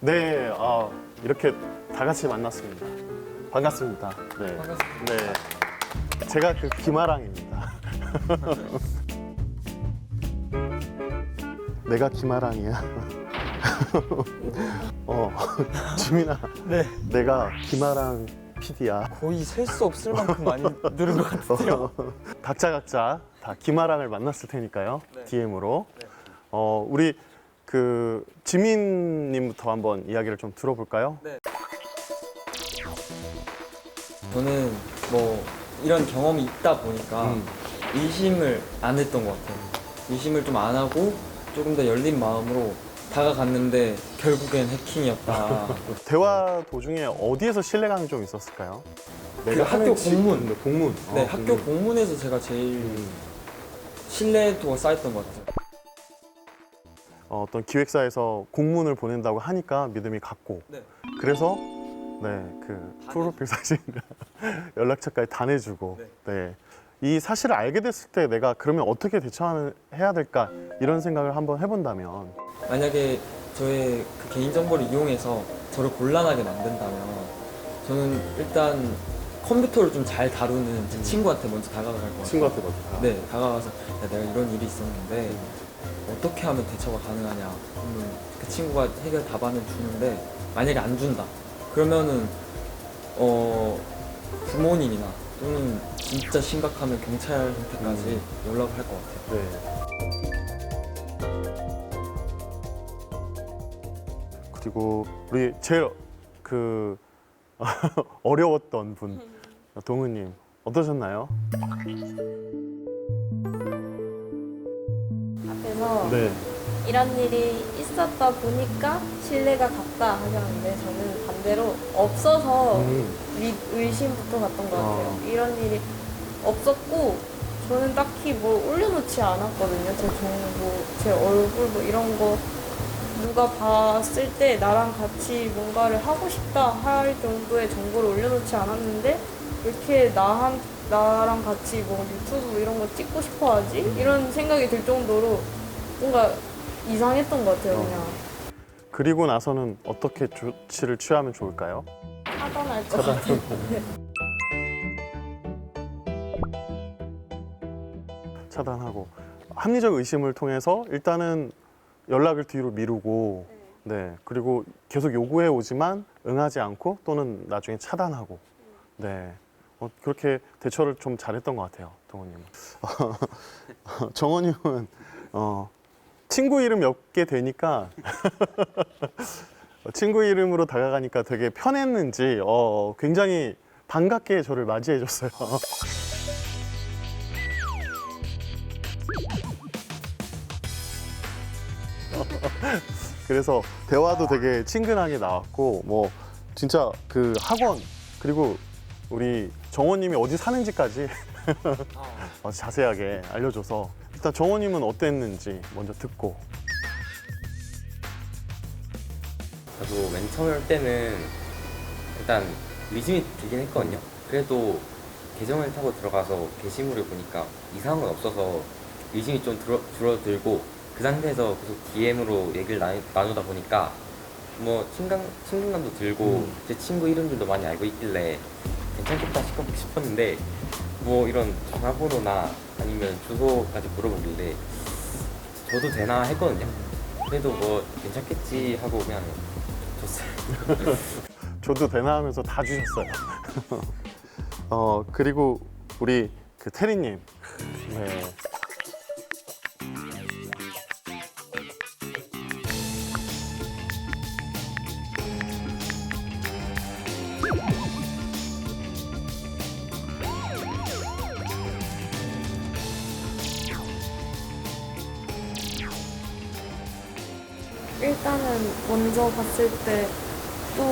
네, 아, 이렇게 다 같이 만났습니다. 반갑습니다. 네. 네. 제가 그 김아랑입니다. 내가 김아랑이야. 어, 지민아, 네. 내가 김아랑 PD야. 거의 셀 수 없을 만큼 많이 늘은 것 같아요. 각자 각자 다 김아랑을 만났을 테니까요. 네. DM으로. 네. 어, 우리 그 지민님부터 한번 이야기를 좀 들어볼까요? 저는 뭐 이런 경험이 있다 보니까 음. 의심을 안 했던 것 같아요. 의심을 좀 안 하고 조금 더 열린 마음으로 다가갔는데 결국엔 해킹이었다. 대화 도중에 어디에서 신뢰감이 좀 있었을까요? 그 학교 공문. 네, 공문. 네, 어, 학교 공문. 공문에서 제가 제일 음. 신뢰도가 쌓였던 것 같아요. 어, 어떤 기획사에서 공문을 보낸다고 하니까 믿음이 갔고. 네. 그래서 네그 프로필 사진 연락처까지 다 내주고. 네. 이 사실을 알게 됐을 때 내가 그러면 어떻게 대처해야 될까? 이런 생각을 한번 해본다면. 만약에 저의 그 개인정보를 이용해서 저를 곤란하게 만든다면 저는 일단 컴퓨터를 좀 잘 다루는 제 친구한테 먼저 다가갈 것 같아요. 친구한테 먼저. 네, 다가가서 야, 내가 이런 일이 있었는데 어떻게 하면 대처가 가능하냐. 그러면 그 친구가 해결 답안을 주는데 만약에 안 준다. 그러면은 어 부모님이나 또는 진짜 심각하면 경찰한테까지 연락을 할 것 같아요. 네. 그리고 우리 제일 그 어려웠던 분 동우님 어떠셨나요? 앞에서 네. 이런 일이 있었다 보니까 신뢰가 갔다 하셨는데 저는 반대로 없어서 음, 미- 의심부터 갔던 것 같아요. 어. 이런 일이 없었고 저는 딱히 뭘 올려놓지 않았거든요. 제 정보, 제 얼굴 뭐 이런 거 누가 봤을 때 나랑 같이 뭔가를 하고 싶다 할 정도의 정보를 올려놓지 않았는데 왜 이렇게 나한 나랑 같이 뭐 유튜브 이런 거 찍고 싶어 하지? 이런 생각이 들 정도로 뭔가 이상했던 것 같아요, 그냥. 그리고 나서는 어떻게 조치를 취하면 좋을까요? 차단할 것 같아요. 차단하고. 합리적 의심을 통해서 일단은 연락을 뒤로 미루고 네. 그리고 계속 요구해 오지만 응하지 않고 또는 나중에 차단하고. 네. 어, 그렇게 대처를 좀 잘했던 것 같아요 동호님은. 정원님은 어, 친구 이름 엮게 되니까 친구 이름으로 다가가니까 되게 편했는지 어, 굉장히 반갑게 저를 맞이해 줬어요. 그래서 대화도 되게 친근하게 나왔고 뭐 진짜 그 학원 그리고 우리 정원님이 어디 사는지까지 아주 자세하게 알려줘서 일단 정원님은 어땠는지 먼저 듣고 저도 맨 처음 할 때는 일단 의심이 들긴 했거든요. 그래도 계정을 타고 들어가서 게시물을 보니까 이상한 건 없어서 의심이 좀 줄어, 줄어들고 그 상태에서 계속 DM으로 얘기를 나, 나누 다 보니까 뭐 친감, 친근감도 들고 음. 제 친구 이름들도 많이 알고 있길래 괜찮겠다 싶- 싶었는데 뭐 이런 전화번호나 아니면 주소까지 물어보길래 저도 되나 했거든요. 그래도 뭐 괜찮겠지 하고 그냥 줬어요. 줘도 되나 하면서 다 주셨어요. 어 그리고 우리 그 테리님, 네. 먼저 봤을 때 또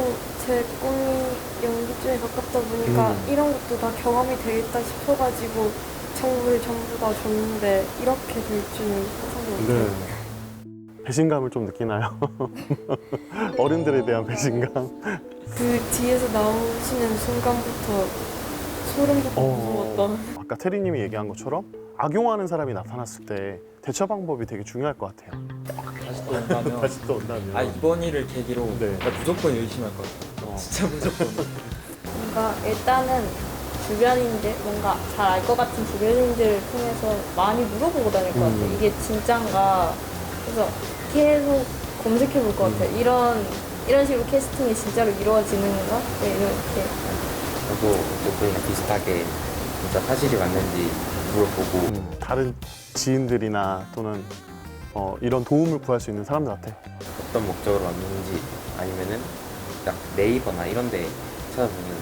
제 꿈이 연기 쪽에 가깝다 보니까 음. 이런 것도 다 경험이 되겠다 싶어가지고 정보를 전부 다 줬는데 이렇게 될 줄은 상상도. 네. 배신감을 좀 느끼나요? 어른들에 대한 배신감. 그 뒤에서 나오시는 순간부터 소름 돋고 어. 무서웠던 아까 테리님이 얘기한 것처럼 악용하는 사람이 나타났을 때 대처 방법이 되게 중요할 것 같아요. 다시 또 온다면 다시 또 온다면. 아 이번 일을 계기로 네. 나 무조건 의심할 것 같아. 어. 진짜 무조건. 뭔가 일단은 주변인들 뭔가 잘 알 것 같은 주변인들을 통해서 많이 물어보고 다닐 것 같아요. 음. 이게 진짠가 그래서 계속 검색해 볼 것 같아요. 이런 이런 식으로 캐스팅이 진짜로 이루어지는가? 네, 이렇게 저도 그분이랑 비슷하게 진짜 사실이 맞는지 물어보고 음, 다른 지인들이나 또는 어, 이런 도움을 구할 수 있는 사람들한테 어떤 목적으로 왔는지 아니면은 딱 네이버나 이런 데 찾아보면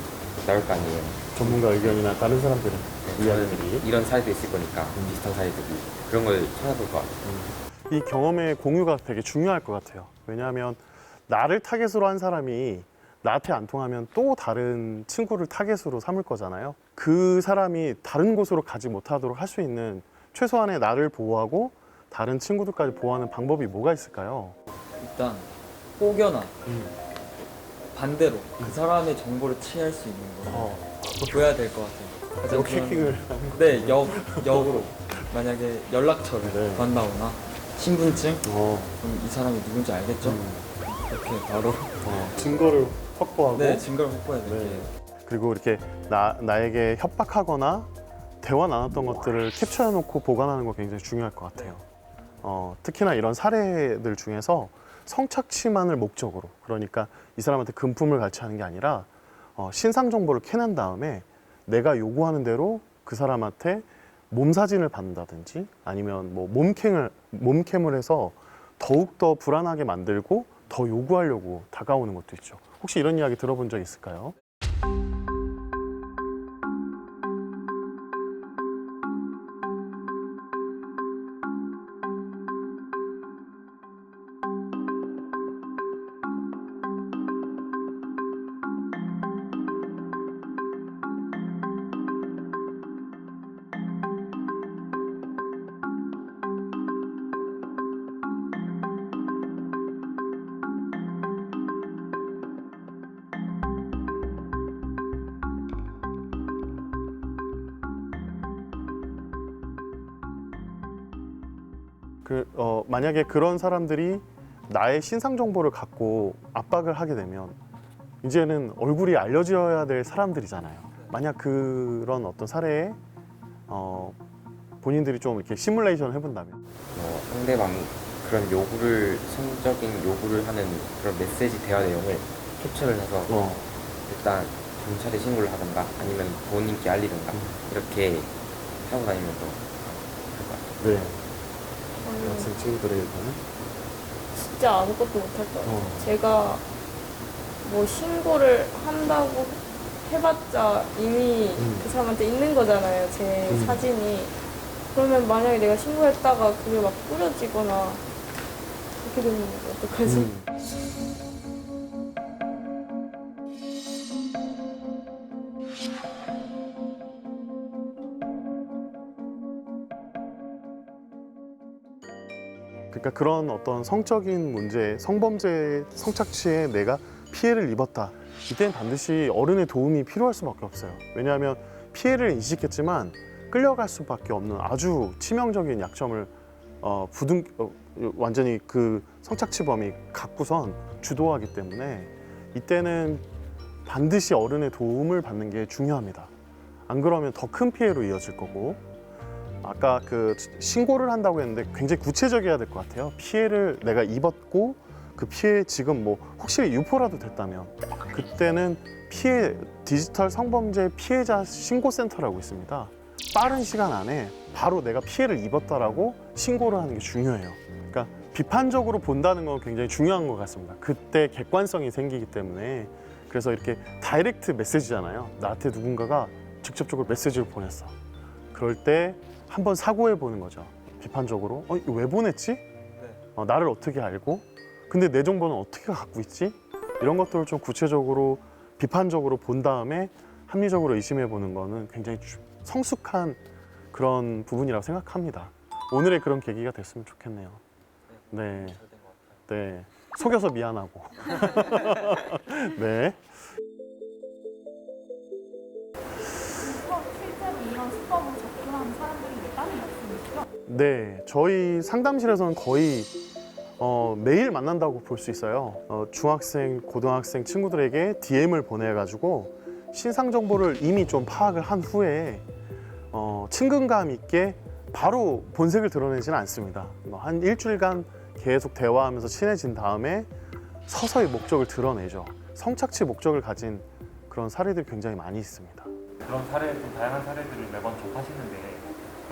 나올 거 아니에요. 전문가 의견이나 다른 사람들의 네, 저는 이런 사례도 있을 거니까 비슷한 사례들이 그런 걸 찾아볼 것 같아요. 이 경험의 공유가 되게 중요할 것 같아요. 왜냐하면 나를 타겟으로 한 사람이 나한테 안 통하면 또 다른 친구를 타겟으로 삼을 거잖아요. 그 사람이 다른 곳으로 가지 못하도록 할 수 있는 최소한의 나를 보호하고 다른 친구들까지 보호하는 방법이 뭐가 있을까요? 일단 혹여나 음. 반대로 그 사람의 정보를 취할 수 있는 거 어, 줘야 될 것 같아요. 가장 중요한 건- 네, 역 역으로 만약에 연락처를 네. 구한다거나 신분증 어, 그럼 이 사람이 누군지 알겠죠? 음, 이렇게 바로 어, 증거를 확보하고 네 증거를 확보해야 될게 네. 그리고 이렇게 나, 나에게 협박하거나 대화 나눴던 것들을 캡처해놓고 보관하는 거 굉장히 중요할 것 같아요. 어, 특히나 이런 사례들 중에서 성착취만을 목적으로 그러니까 이 사람한테 금품을 갈취하는 게 아니라 어, 신상 정보를 캐낸 다음에 내가 요구하는 대로 그 사람한테 몸 사진을 받는다든지 아니면 뭐 몸캠을 몸캠을 해서 더욱 더 불안하게 만들고 더 요구하려고 다가오는 것도 있죠. 혹시 이런 이야기 들어본 적 있을까요? 그 어, 만약에 그런 사람들이 나의 신상 정보를 갖고 압박을 하게 되면 이제는 얼굴이 알려져야 될 사람들이잖아요. 만약 그런 어떤 사례에 어, 본인들이 좀 이렇게 시뮬레이션을 해본다면 뭐 상대방 그런 요구를 성적인 요구를 하는 그런 메시지 대화 내용을 캡처를 해서 어, 일단 경찰에 신고를 하던가 아니면 본인께 알리던가 이렇게 하고 다니면 더 좋을 것 같아요. 네, 학생 친구들에게는 진짜 아무것도 못할 것 같아요. 어. 제가 뭐 신고를 한다고 해봤자 이미 음. 그 사람한테 있는 거잖아요. 제 음. 사진이. 그러면 만약에 내가 신고했다가 그게 막 뿌려지거나 그렇게 되면 어떡하지? 음. 그러니까 그런 어떤 성적인 문제, 성범죄, 성착취에 내가 피해를 입었다. 이때는 반드시 어른의 도움이 필요할 수밖에 없어요. 왜냐하면 피해를 인식했지만 끌려갈 수밖에 없는 아주 치명적인 약점을 어, 부둥 어, 완전히 그 성착취범이 갖고선 주도하기 때문에 이때는 반드시 어른의 도움을 받는 게 중요합니다. 안 그러면 더 큰 피해로 이어질 거고 아까 그 신고를 한다고 했는데 굉장히 구체적이어야 될 것 같아요. 피해를 내가 입었고 그 피해 지금 뭐 혹시 유포라도 됐다면 그때는 피해 디지털 성범죄 피해자 신고센터라고 있습니다. 빠른 시간 안에 바로 내가 피해를 입었다라고 신고를 하는 게 중요해요. 그러니까 비판적으로 본다는 건 굉장히 중요한 것 같습니다. 그때 객관성이 생기기 때문에 그래서 이렇게 다이렉트 메시지잖아요. 나한테 누군가가 직접적으로 메시지를 보냈어. 그럴 때 한번 사고해 보는 거죠. 비판적으로. 어, 이거 왜 보냈지? 어, 나를 어떻게 알고? 근데 내 정보는 어떻게 갖고 있지? 이런 것들을 좀 구체적으로 비판적으로 본 다음에 합리적으로 의심해 보는 거는 굉장히 주- 성숙한 그런 부분이라고 생각합니다. 오늘의 그런 계기가 됐으면 좋겠네요. 네, 같아요. 네. 속여서 미안하고. 네. 네, 저희 상담실에서는 거의 어, 매일 만난다고 볼 수 있어요. 어, 중학생, 고등학생 친구들에게 DM을 보내가지고 신상 정보를 이미 좀 파악을 한 후에 어, 친근감 있게 바로 본색을 드러내지는 않습니다. 뭐한 일주일간 계속 대화하면서 친해진 다음에 서서히 목적을 드러내죠. 성착취 목적을 가진 그런 사례들이 굉장히 많이 있습니다. 그런 사례, 좀 다양한 사례들을 매번 접하시는데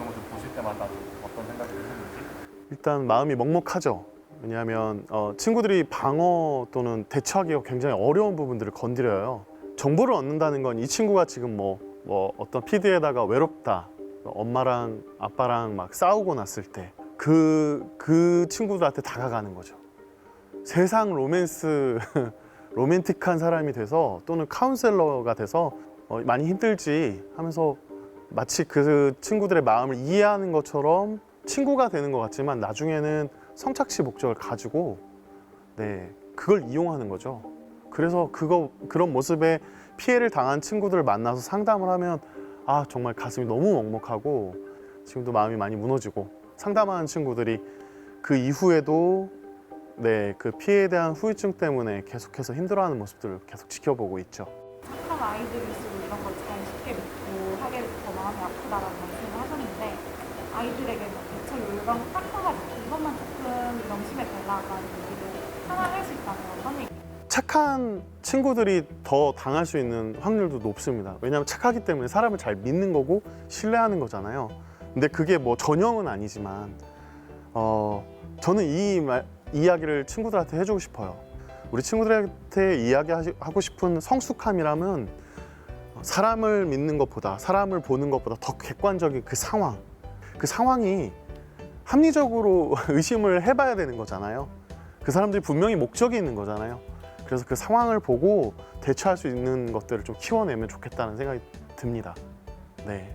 그런 거좀 보실 때마다 좀 어떤 생각이 드시는지 일단 마음이 먹먹하죠. 왜냐하면 어, 친구들이 방어 또는 대처하기가 굉장히 어려운 부분들을 건드려요. 정보를 얻는다는 건 이 친구가 지금 뭐, 뭐 어떤 피드에다가 외롭다, 엄마랑 아빠랑 막 싸우고 났을 때 그 그 친구들한테 다가가는 거죠. 세상 로맨스 로맨틱한 사람이 돼서 또는 카운셀러가 돼서 어, 많이 힘들지 하면서 마치 그 친구들의 마음을 이해하는 것처럼 친구가 되는 것 같지만 나중에는 성착취 목적을 가지고 네 그걸 이용하는 거죠. 그래서 그거 그런 모습에 피해를 당한 친구들을 만나서 상담을 하면 아 정말 가슴이 너무 먹먹하고 지금도 마음이 많이 무너지고 상담하는 친구들이 그 이후에도 네 그 피해에 대한 후유증 때문에 계속해서 힘들어하는 모습들을 계속 지켜보고 있죠. 착한 아이들일수록 이런 걸 잘 쉽게 믿고 하게 더 마음이 아프다라는 말씀을 하셨는데 아이들에게 뭐 대처 요령 딱 하나 이것만 조금 명심해 달라라는 얘기를 하나 할 수 있다면 어떤 얘기? 착한 친구들이 더 당할 수 있는 확률도 높습니다. 왜냐하면 착하기 때문에 사람을 잘 믿는 거고 신뢰하는 거잖아요. 근데 그게 뭐 전형은 아니지만 어 저는 이 말, 이야기를 친구들한테 해주고 싶어요. 우리 친구들한테 이야기하고 싶은 성숙함이라면 사람을 믿는 것보다 사람을 보는 것보다 더 객관적인 그 상황, 그 상황이 합리적으로 의심을 해봐야 되는 거잖아요. 그 사람들이 분명히 목적이 있는 거잖아요. 그래서 그 상황을 보고 대처할 수 있는 것들을 좀 키워내면 좋겠다는 생각이 듭니다. 네.